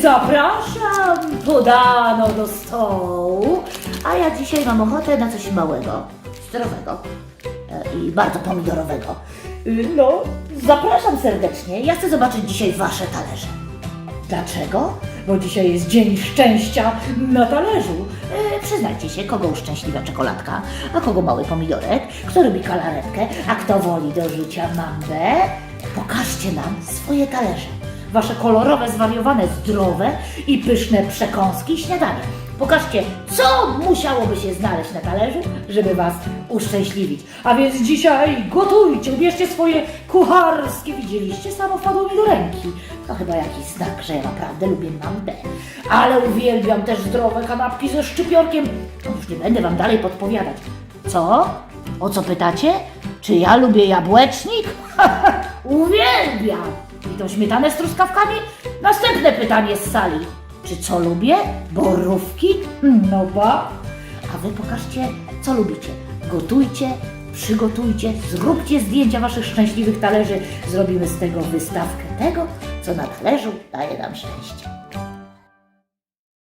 Zapraszam, podano do stołu. A ja dzisiaj mam ochotę na coś małego, zdrowego e, i bardzo pomidorowego. Y, no, zapraszam serdecznie. Ja chcę zobaczyć dzisiaj Wasze talerze. Dlaczego? Bo dzisiaj jest dzień szczęścia na talerzu. E, Przyznajcie się, kogo uszczęśliwia czekoladka, a kogo mały pomidorek, kto lubi kalaretkę, a kto woli do życia mambę. Pokażcie nam swoje talerze. Wasze kolorowe, zwariowane, zdrowe i pyszne przekąski i. Pokażcie, co musiałoby się znaleźć na talerzu, żeby Was uszczęśliwić. A więc dzisiaj gotujcie, ubierzcie swoje kucharskie. Widzieliście, samo wpadło mi do ręki. To chyba jakiś znak, że ja naprawdę lubię mambę. Ale uwielbiam też zdrowe kanapki ze szczypiorkiem. Już nie będę Wam dalej podpowiadać. Co? O co pytacie? Czy ja lubię jabłecznik? uwielbiam! I tą śmietanę z truskawkami? Następne pytanie z sali. Czy co lubię? Borówki? No ba. A wy pokażcie, co lubicie. Gotujcie, przygotujcie, zróbcie zdjęcia waszych szczęśliwych talerzy. Zrobimy z tego wystawkę tego, co na talerzu daje nam szczęście.